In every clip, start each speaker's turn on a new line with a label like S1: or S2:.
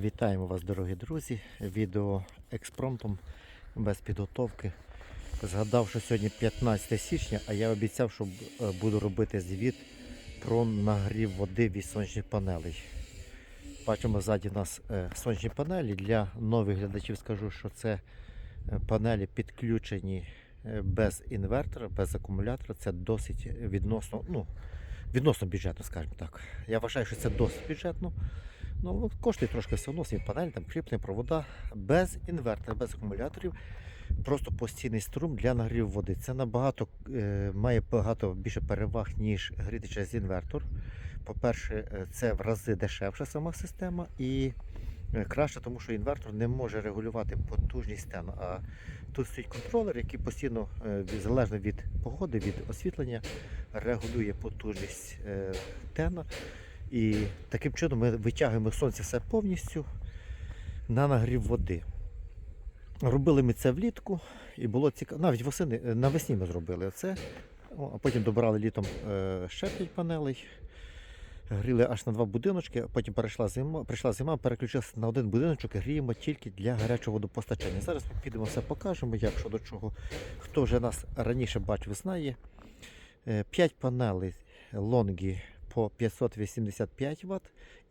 S1: Вітаємо вас, дорогі друзі. Відео експромтом без підготовки. Згадав, що сьогодні 15 січня, а я обіцяв, що е, буду робити звіт про нагрів води від сонячних панелей. Бачимо ззаді нас е, сонячні панелі. Для нових глядачів скажу, що це е, панелі підключені без інвертора, без акумулятора. Це досить відносно, ну, відносно бюджетно, скажімо так. Я вважаю, що це досить бюджетно. Ну, коштує трошки все одно, свій панель, там кріплення, провода, без інвертора, без акумуляторів. Просто постійний струм для нагріву води. Це набагато е, має багато більше переваг, ніж гріти через інвертор. По-перше, е, це в рази дешевша сама система і е, краще, тому що інвертор не може регулювати потужність стену. А тут стоїть контролер, який постійно, залежно від погоди, від освітлення, регулює потужність е, тена. І таким чином ми витягуємо сонце все повністю на нагрів води. Робили ми це влітку і було цікаво. Навіть восени, е, навесні ми зробили це. А потім добрали літом е, ще 5 панелей. Гріли аж на два будиночки, а потім перейшла зима, прийшла зима, переключилися на один будиночок і гріємо тільки для гарячого водопостачання. Зараз ми підемо все покажемо, як що до чого. Хто вже нас раніше бачив, знає. 5 панелей лонгі по 585 Вт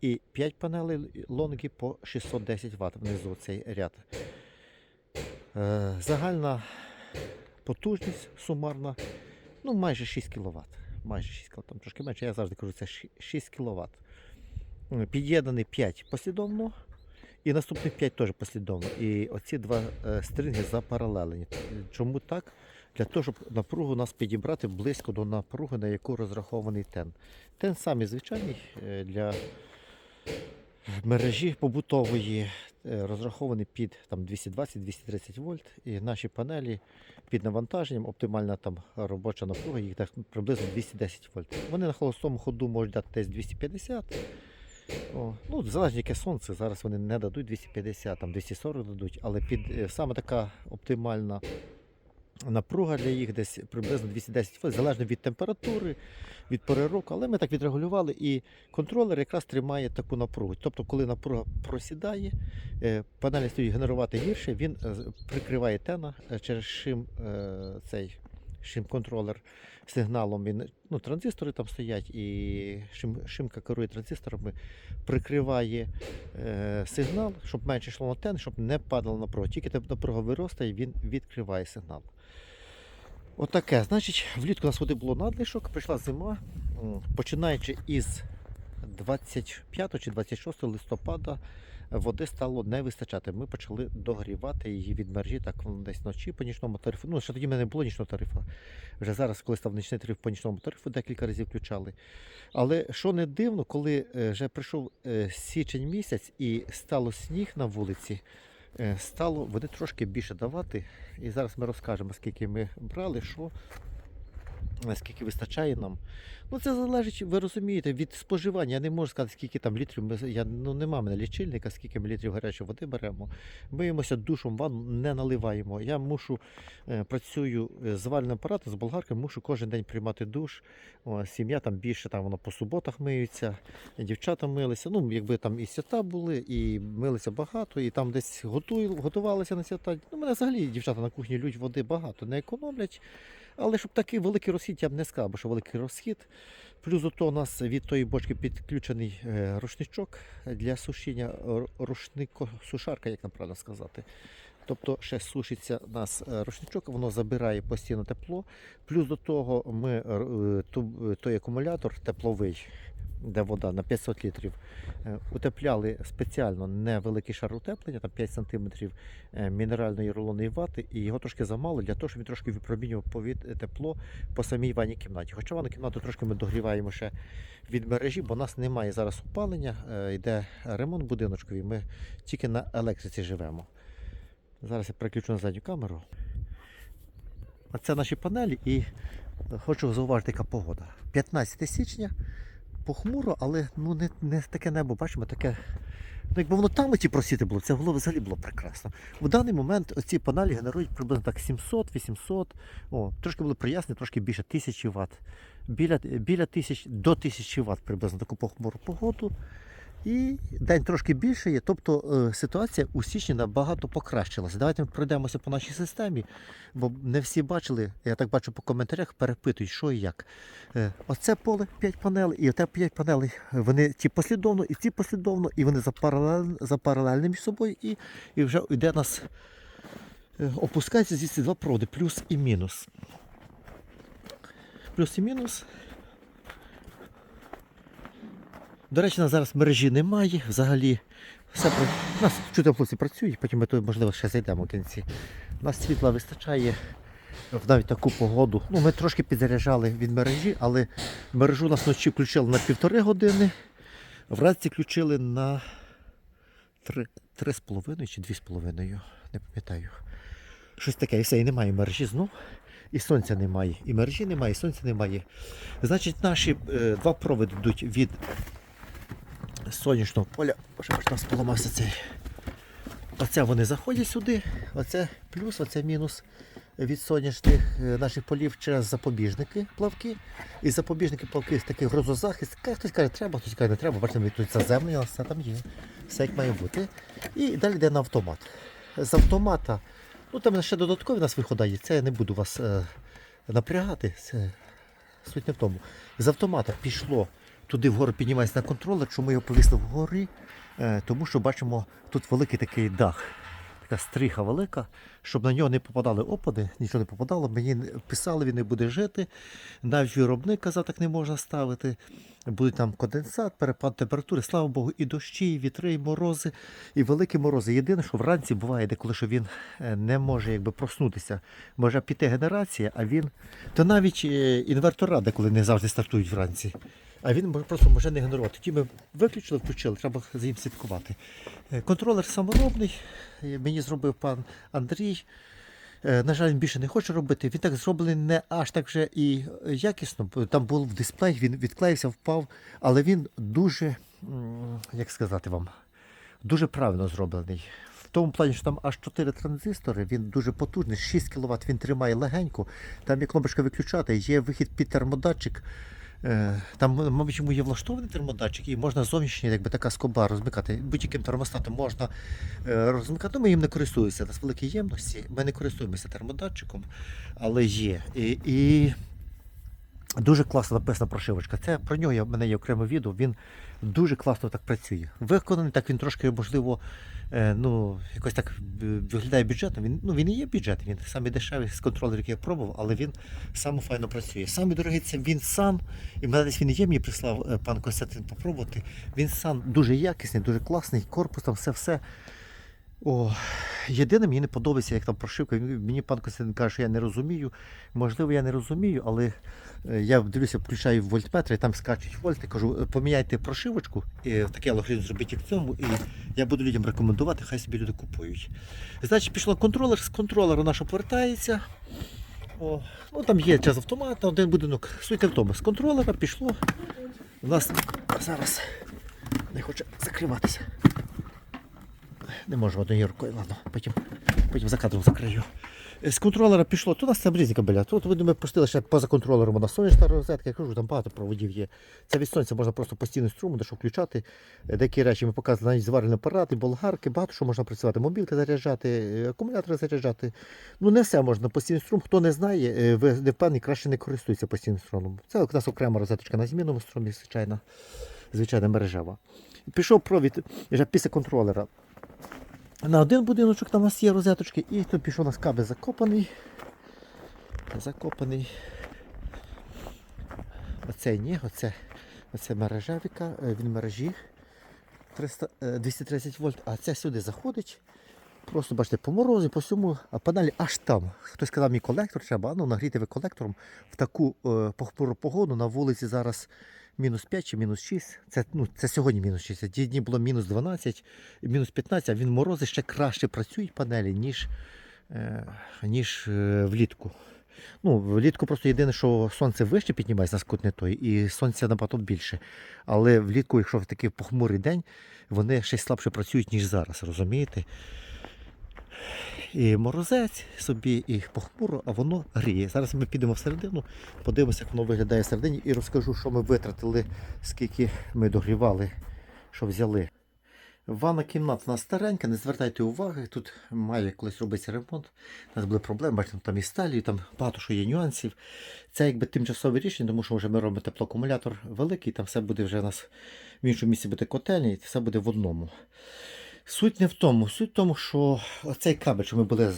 S1: і 5 панелей лонгі по 610 Вт внизу цей ряд. Е, Загальна потужність сумарна, ну майже 6 кВт. Майже 6 кВт, там трошки менше, я завжди кажу, це 6 кВт. Під'єднаний 5 послідовно і наступних 5 теж послідовно. І оці два е, стринги запаралелені. Чому так? Для того, щоб напругу нас підібрати близько до напруги, на яку розрахований тен. Тен самий звичайний е, для мережі побутової, е, розрахований під 220-230 вольт. І наші панелі під навантаженням, оптимальна там робоча напруга, їх десь приблизно 210 вольт. Вони на холостому ходу можуть дати десь 250. О, ну, залежно яке сонце, зараз вони не дадуть 250, там 240 дадуть, але під е, саме така оптимальна напруга для їх десь приблизно 210 вольт, залежно від температури, від пори року. Але ми так відрегулювали, і контролер якраз тримає таку напругу. Тобто, коли напруга просідає, е, панелі стають генерувати гірше, він е, прикриває тена через шим е, цей шим контролер сигналом. Він, ну, транзистори там стоять, і шим, шимка керує транзисторами, прикриває е, сигнал, щоб менше йшло на тен, щоб не падало напруга. Тільки те- напруга виростає, він відкриває сигнал. Отаке. Значить, влітку у нас води було надлишок, прийшла зима. Починаючи із 25 чи 26 листопада води стало не вистачати. Ми почали догрівати її від мережі так десь вночі по нічному тарифу. Ну, ще тоді в мене не було нічного тарифу. Вже зараз, коли став нічний тариф по нічному тарифу, декілька разів включали. Але що не дивно, коли е, вже прийшов е, січень місяць і стало сніг на вулиці, е, стало вони трошки більше давати. І зараз ми розкажемо, скільки ми брали, що наскільки вистачає нам. Ну це залежить, ви розумієте, від споживання. Я не можу сказати, скільки там літрів ми я ну нема мене лічильника, скільки ми літрів гарячої води беремо. Миємося душом, ванну не наливаємо. Я мушу е, працюю е, з вальним апаратом, з болгаркою, мушу кожен день приймати душ. Сім'я там більше там воно по суботах миються, дівчата милися. Ну, якби там і свята були, і милися багато, і там десь готувалися на свята. Ну, мене взагалі дівчата на кухні лють води багато, не економлять. Але щоб такий великий розхід, я б не сказав, бо що великий розхід. Плюс ото у нас від тої бочки підключений е, рушничок для сушіння, рушнико-сушарка, як нам правильно сказати. Тобто ще сушиться нас е, рушничок, воно забирає постійно тепло. Плюс до того ми е, е, той акумулятор тепловий, де вода на 500 літрів, утепляли спеціально невеликий шар утеплення, там 5 см мінеральної рулонної вати, і його трошки замало для того, щоб він трошки випромінював тепло по самій ванній кімнаті. Хоча ванну кімнату трошки ми догріваємо ще від мережі, бо у нас немає зараз опалення, йде ремонт будиночковий, ми тільки на електриці живемо. Зараз я переключу на задню камеру. А це наші панелі і хочу зауважити, яка погода. 15 січня, похмуро, але ну, не, не таке небо, бачимо, таке. Ну, якби воно там ті просіти було, це було взагалі було прекрасно. В даний момент ці панелі генерують приблизно так 700-800, о, трошки були прояснені, трошки більше 1000 Вт. Біля, біля 1000 до 1000 Вт приблизно таку похмуру погоду. І день трошки більше є. Тобто е, ситуація у січні набагато покращилася. Давайте ми пройдемося по нашій системі, бо не всі бачили, я так бачу по коментарях, перепитують, що і як. Е, Оце поле 5 панелей, і оте 5 панелей. Вони ті послідовно, і ці послідовно, і вони запаралель, запаралельні між собою, і, і вже йде нас. е, Опускається звідси два проводи, плюс і мінус. Плюс і мінус. До речі, на зараз мережі немає. Взагалі, все про... у нас чути працюють, потім ми тут, можливо, ще зайдемо в кінці. У нас світла вистачає в навіть таку погоду. Ну, ми трошки підзаряджали від мережі, але мережу нас вночі включили на півтори години, вранці включили на три, три з половиною чи дві з половиною, не пам'ятаю. Щось таке, і все, і немає мережі знов. І сонця немає, і мережі немає, і сонця немає. Значить, наші е, два проводи йдуть від сонячного поля. Боже, аж нас поламався цей. Оце вони заходять сюди, оце плюс, оце мінус від сонячних е, наших полів через запобіжники плавки. І запобіжники плавки такий грозозахист. Хтось каже, треба, хтось каже, не треба. Бачите, ми тут заземлення, все там є. Все як має бути. І далі йде на автомат. З автомата, ну там ще додаткові у нас виходи. Це я не буду вас е, напрягати. Це суть не в тому. З автомата пішло туди вгору піднімається на контролер, чому його повісли вгорі, Е, тому що бачимо тут великий такий дах, така стріха велика, щоб на нього не попадали опади, нічого не попадало. Мені писали, він не буде жити. Навіть виробник казав, так не можна ставити. Буде там конденсат, перепад температури, слава Богу, і дощі, і вітри, і морози, і великі морози. Єдине, що вранці буває, деколи що він е, не може якби проснутися. Може піти генерація, а він. То навіть е, інвертора деколи не завжди стартують вранці. А він просто може не генерувати. Ті ми виключили, включили, треба за ним слідкувати. Е, Контролер саморобний, е, мені зробив пан Андрій. Е, На жаль, він більше не хоче робити. Він так зроблений не аж так вже і якісно. Там був дисплей, він відклеївся, впав, але він дуже, як сказати вам, дуже правильно зроблений. В тому плані, що там аж 4 транзистори, він дуже потужний, 6 кВт він тримає легенько. Там є кнопочка виключати, є вихід під термодатчик. Е, Там, мабуть, йому є влаштований термодатчик, і можна зовнішній, якби така скоба розмикати. Будь-яким термостатом можна е, розмикати. Ну, ми їм не користуємося. У нас великі ємності. Ми не користуємося термодатчиком, але є. І, і дуже класно написана прошивочка. Це про нього є, в мене є окреме відео. Він дуже класно так працює. Виконаний так, він трошки, можливо, е, ну, якось так виглядає бюджетно. Він, ну, він і є бюджетний, він самий дешевий з контролерів, який я пробував, але він саме файно працює. Самий дорогий це він сам, і мене десь він є, мені прислав е, пан Костянтин попробувати. Він сам дуже якісний, дуже класний, корпус там все-все. О, єдине, мені не подобається, як там прошивка. Мені пан Костянтин каже, що я не розумію. Можливо, я не розумію, але е, я дивлюся, включаю вольтметр, і там скачуть вольти. Кажу, «Е, поміняйте прошивочку, і такий алгоритм зробіть в цьому, і я буду людям рекомендувати, хай собі люди купують. Значить, пішло контролер, з контролера наш повертається. О, ну там є час автомат на один будинок. Суть в тому. З контролера пішло. У нас зараз не хоче закриватися. Не можу однією рукою, ладно, потім, потім за кадром закрию. Е, З контролера пішло, тут у нас там різні кабеля. Тут ви думаєте, пустили ще поза контролером на сонячна розетка. Я кажу, там багато проводів є. Це від сонця можна просто постійний струм, де що включати. Е, Деякі речі ми показували навіть зварені апарати, болгарки, багато що можна працювати, мобілки заряджати, е, акумулятори заряджати. Ну не все можна постійний струм. Хто не знає, ви не впевнені, краще не користується постійним струмом. Це у нас окрема розеточка на змінному струмі, звичайна, звичайна мережева. Пішов провід вже після контролера. На один будиночок там у нас є розеточки, і тут пішов у нас кабель закопаний. Закопаний. Оцей ні, оце, оце мережевика, е, він мережі 300, е, 230 вольт, а це сюди заходить. Просто бачите, по морозі, по всьому, а панелі аж там. Хтось сказав, мій колектор треба, ну нагріти ви колектором в таку е, похмуру погоду на вулиці зараз мінус 5 чи мінус 6. Це, ну, це сьогодні мінус 6. Ті дні було мінус 12, мінус 15, а він морози ще краще працюють панелі, ніж, е, ніж е, влітку. Ну, влітку просто єдине, що сонце вище піднімається на скут не той, і сонця набагато більше. Але влітку, якщо в такий похмурий день, вони ще слабше працюють, ніж зараз, розумієте? І морозець собі, і похмуро, а воно гріє. Зараз ми підемо всередину, подивимося, як воно виглядає всередині, і розкажу, що ми витратили, скільки ми догрівали що взяли. Ванна кімната у нас старенька, не звертайте уваги, тут має колись робитися ремонт. У нас були проблеми, бачите, там і сталі, там багато що є нюансів. Це якби тимчасове рішення, тому що вже ми робимо теплоакумулятор великий, там все буде вже у нас в іншому місці буде котельня, і все буде в одному. Суть не в тому, суть в тому, що цей кабель, що ми були,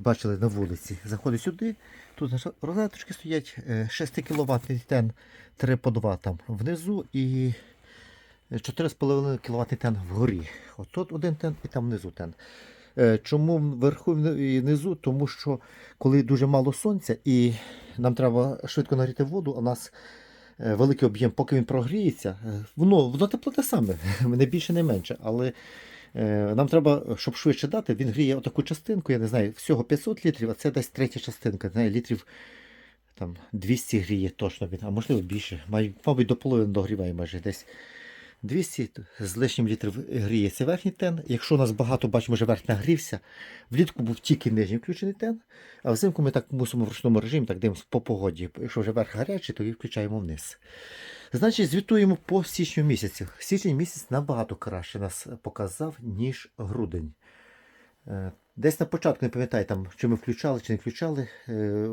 S1: бачили на вулиці, заходить сюди, тут розеточки стоять, е, 6 кВт тен 3 по 2 там внизу і 4,5 кВт тен вгорі. От тут один тен і там внизу тен. Е, Чому вверху і внизу? Тому що коли дуже мало сонця і нам треба швидко нагріти воду, у нас е, великий об'єм, поки він прогріється, е, воно, воно тепло те саме, не більше, не менше. Але е, нам треба, щоб швидше дати, він гріє отаку частинку, я не знаю, всього 500 літрів, а це десь третя частинка, не знаю, літрів там 200 гріє точно він, а можливо більше. Мабуть, до половини догріває майже десь. 200 з лишнім літрів гріє це верхній тен. Якщо у нас багато, бачимо, вже верх нагрівся, влітку був тільки нижній включений тен, а взимку ми так мусимо в ручному режимі, так дивимося по погоді. Якщо вже верх гарячий, то і включаємо вниз. Значить, звітуємо по січню місяцю. Січень місяць набагато краще нас показав, ніж грудень. Е, Десь на початку не пам'ятаю, там, чи ми включали, чи не включали. е,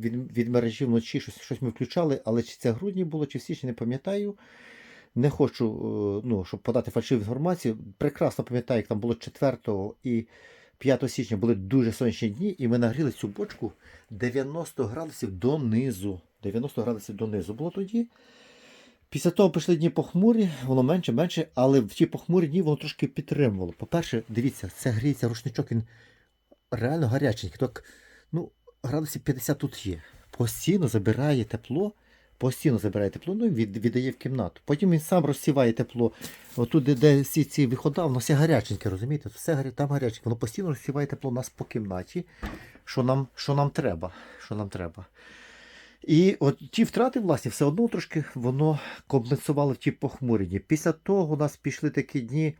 S1: Від, від мережі вночі щось, щось ми включали, але чи це грудні було, чи в січні, не пам'ятаю. Не хочу, е, ну, щоб подати фальшиву інформацію. Прекрасно пам'ятаю, як там було 4 і 5 січня були дуже сонячні дні, і ми нагріли цю бочку 90 градусів донизу. 90 градусів донизу було тоді. Після того пішли дні похмурі, воно менше, менше, але в ті похмурі дні воно трошки підтримувало. По-перше, дивіться, це гріється рушничок, він реально гаряченький. Так, ну, градусів 50 тут є. Постійно забирає тепло, постійно забирає тепло, ну і віддає в кімнату. Потім він сам розсіває тепло. Отут, де, всі ці вихода, воно все гаряченьке, розумієте? Все там гаряченьке. Воно постійно розсіває тепло у нас по кімнаті, що нам, що нам треба. Що нам треба. І от ті втрати, власне, все одно трошки воно компенсувало ті похмурені. Після того у нас пішли такі дні.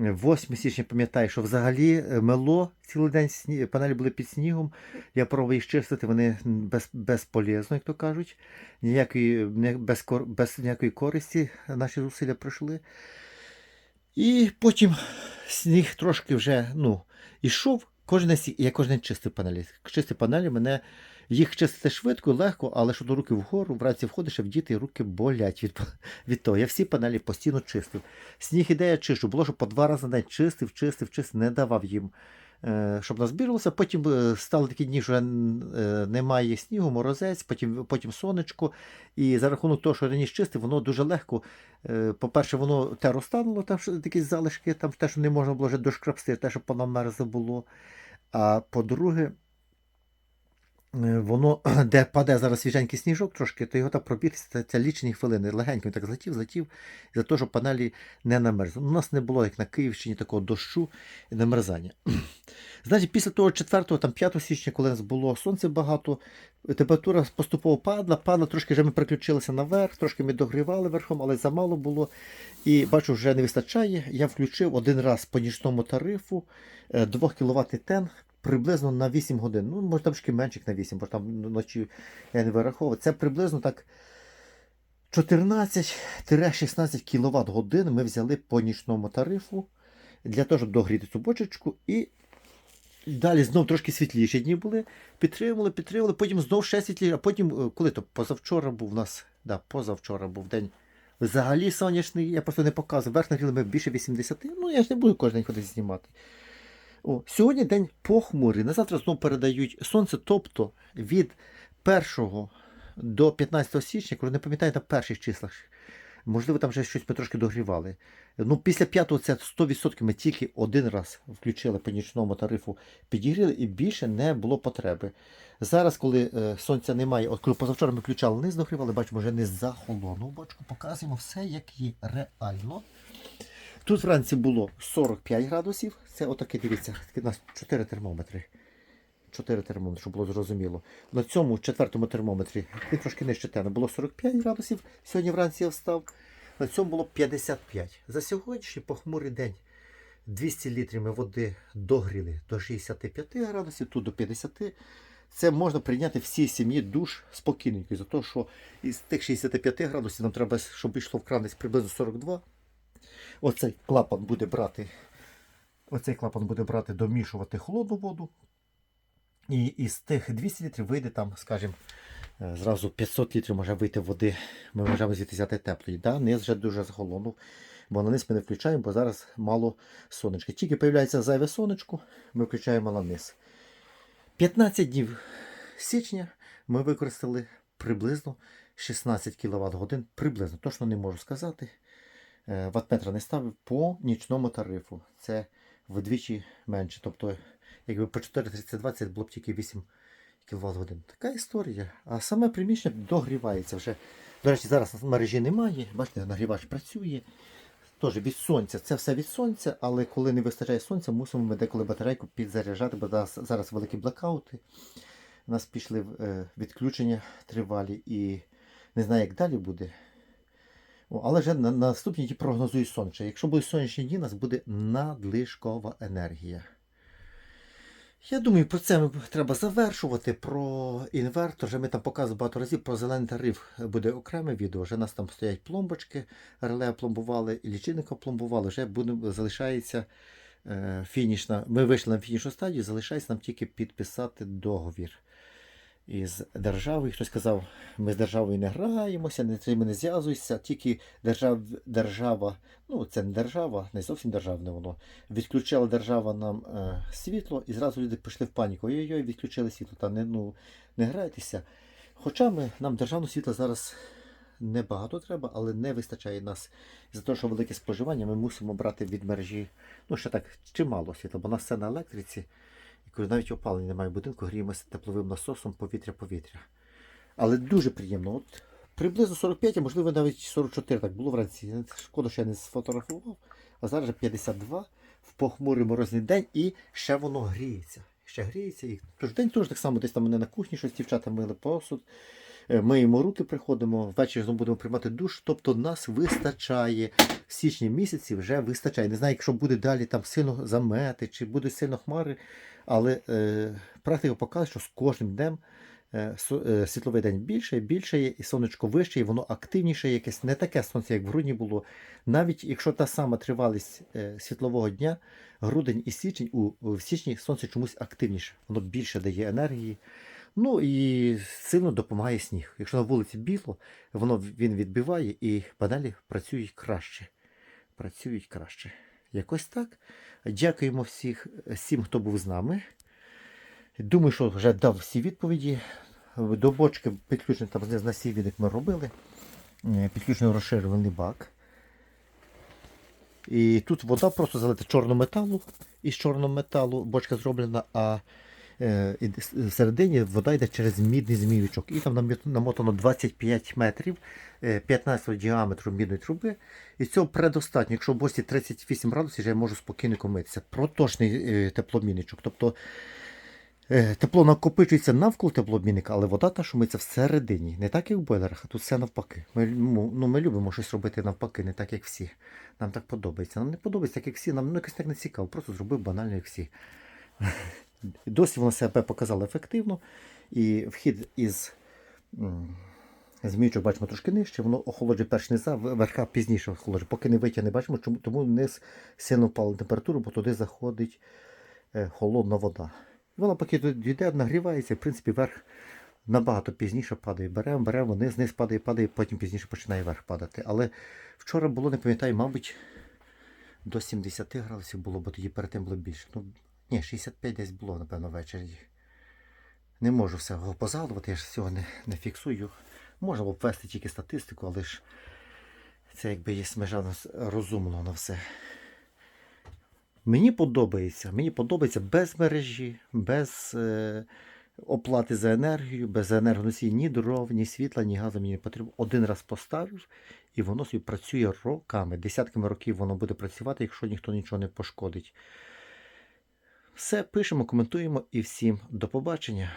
S1: 8 січня пам'ятаю, що взагалі е, мело цілий день сні... панелі були під снігом. Я пробував їх чистити, вони без... безполезно, як то кажуть. Ніякої, без... без ніякої користі наші зусилля пройшли. І потім сніг трошки вже ну, ішов. Кожен я кожен день чистив панелі. Чистив панелі, мене їх чистити швидко, легко, але що до руки вгору, вранці входиш, а в діти руки болять від, від того. Я всі панелі постійно чистив. Сніг іде, я чищу. Було, що по два рази на день чистив, чистив, чистив, не давав їм, щоб назбірилося. Потім е, стали такі дні, що е, немає снігу, морозець, потім, потім сонечко. І за рахунок того, що раніше чисте, воно дуже легко. Е, По-перше, воно те розтануло, там такі залишки, там те, що не можна було вже дошкрапсти, те, що понамерзло було. А по-друге, е, воно, де паде зараз свіженький сніжок трошки, то його так пробігся, це, лічені хвилини. Легенько він так злетів, злетів, за те, щоб панелі не намерзли. У нас не було, як на Київщині, такого дощу і намерзання. Значить, після того 4 там 5 січня, коли у нас було сонце багато, температура поступово падала, падала, трошки вже ми переключилися наверх, трошки ми догрівали верхом, але замало було. І бачу, вже не вистачає. Я включив один раз по нічному тарифу 2 кВт тен приблизно на 8 годин. Ну, може трошки менше, як на 8, бо там вночі я не вираховував. Це приблизно так 14-16 кВт годин ми взяли по нічному тарифу для того, щоб догріти цю бочечку. І далі знов трошки світліші дні були. Підтримували, підтримували, потім знов ще світліше, а потім, е, коли то позавчора був у нас, да, позавчора був день. Взагалі сонячний, я просто не показую. Верх нагріли ми більше 80. Ну, я ж не буду кожен день ходити знімати. О, сьогодні день похмурий. На завтра знову передають сонце, тобто від 1 до 15 січня, коли не пам'ятаю на перших числах. Можливо, там вже щось ми трошки догрівали. Ну, після 5-го це 100% ми тільки один раз включили по нічному тарифу, підігріли і більше не було потреби. Зараз, коли е, сонця немає, от коли позавчора ми включали низ догрівали, бачимо, вже не захолонув. Бачку, показуємо все, як є реально. Тут вранці було 45 градусів. Це отаке, дивіться, у нас 4 термометри. 4 термометри, щоб було зрозуміло. На цьому четвертому термометрі, він трошки нижче тену, було 45 градусів. Сьогодні вранці я встав. На цьому було 55. За сьогоднішній похмурий день 200 літрів ми води догріли до 65 градусів, тут до 50. Це можна прийняти всій сім'ї душ спокійненько. За те, що із тих 65 градусів нам треба, щоб йшло в кран приблизно 42. Оцей клапан буде брати. Оцей клапан буде брати, домішувати холодну воду. І із тих 200 літрів вийде там, скажімо, е, зразу 500 літрів може вийти води. Ми можемо звідти взяти теплої. Да? Низ вже дуже захолонув, бо на низ ми не включаємо, бо зараз мало сонечка. Тільки з'являється зайве сонечко, ми включаємо на низ. 15 днів січня ми використали приблизно 16 кВт годин. Приблизно, точно не можу сказати. Е, Ваттметра не ставив по нічному тарифу. Це вдвічі менше. Тобто, якби по 4,32 це було б тільки 8 кВт годин. Така історія. А саме приміщення догрівається вже. До речі, зараз мережі немає. Бачите, нагрівач працює. Теж від сонця, це все від сонця, але коли не вистачає сонця, мусимо ми деколи батарейку підзаряджати, бо зараз, великі блекаути. У нас пішли е, відключення тривалі і не знаю, як далі буде. Але вже на, на наступні дні прогнозують сонце. Якщо буде сонячні дні, у нас буде надлишкова енергія. Я думаю, про це треба завершувати. Про інвертор. Вже ми там показували багато разів. Про зелений тариф буде окреме відео. Вже у нас там стоять пломбочки, реле пломбували, і лічильника пломбували. Вже буде, залишається е, фінішна. Ми вийшли на фінішну стадію, залишається нам тільки підписати договір із державою. Хтось сказав, ми з державою не граємося, не цим не зв'язуємося, тільки держав, держава, ну це не держава, не зовсім державне воно. Відключила держава нам е, світло, і зразу люди пішли в паніку. Ой-ой-ой, відключили світло, та не, ну, не грайтеся. Хоча ми, нам державного світла зараз небагато треба, але не вистачає нас. За те, що велике споживання, ми мусимо брати від мережі, ну ще так, чимало світла, бо у нас все на електриці. І коли навіть опалення немає будинку, гріємося тепловим насосом повітря-повітря. Але дуже приємно. От приблизно 45, а можливо навіть 44 так було вранці. Шкода, що я не сфотографував. А зараз вже 52 в похмурий морозний день і ще воно гріється. Ще гріється. І тож день теж так само десь там мене на кухні щось дівчата мили посуд. Е, Миємо руки, приходимо, ввечері знову будемо приймати душ. Тобто нас вистачає в січні місяці вже вистачає. Не знаю, якщо буде далі там сильно замети, чи буде сильно хмари, але е, практика показує, що з кожним днем е, е, світловий день більше і більше є, і сонечко вище, і воно активніше, якесь не таке сонце, як в грудні було. Навіть якщо та сама тривалість світлового дня, грудень і січень, у, в січні сонце чомусь активніше, воно більше дає енергії. Ну і сильно допомагає сніг. Якщо на вулиці біло, воно він відбиває і панелі працюють краще. Працюють краще. Якось так. Дякуємо всіх, всім, хто був з нами. Думаю, що вже дав всі відповіді. До бочки підключений там на як ми робили. Е, Підключений розширений бак. І тут вода просто залита чорного металу. Із чорного металу бочка зроблена, а і всередині вода йде через мідний змійочок. І там намотано 25 метрів, е, 15 діаметру мідної труби. І цього предостатньо. Якщо в босі 38 градусів, я можу спокійно комитися. Проточний е, тепломінничок. Тобто е, тепло накопичується навколо теплообмінника, але вода та шумиться всередині. Не так, як в бойлерах, а тут все навпаки. Ми, ну, ми любимо щось робити навпаки, не так, як всі. Нам так подобається. Нам не подобається, так, як всі, нам ну, якось так не цікаво. Просто зробив банально, як всі. Досі воно себе показало ефективно. І вхід із зміючок бачимо трошки нижче, воно охолоджує перш низа, верха пізніше охолоджує. Поки не витягне, бачимо, тому низ сильно впала температуру, бо туди заходить е, холодна вода. Вона поки йде, нагрівається, в принципі, верх набагато пізніше падає. Беремо, беремо, низ, низ падає, падає, потім пізніше починає верх падати. Але вчора було, не пам'ятаю, мабуть, до 70 градусів було, бо тоді перед тим було більше. Ну, ні, 65 десь було, напевно, ввечері. Не можу всього позгадувати, я ж всього не, не фіксую. Можна було ввести тільки статистику, але ж це якби є межа розумно на все. Мені подобається. Мені подобається без мережі, без е, оплати за енергію, без енергоносії ні дров, ні світла, ні газу мені не потрібно. Один раз поставив, і воно собі працює роками. Десятками років воно буде працювати, якщо ніхто нічого не пошкодить. Все, пишемо, коментуємо і всім до побачення.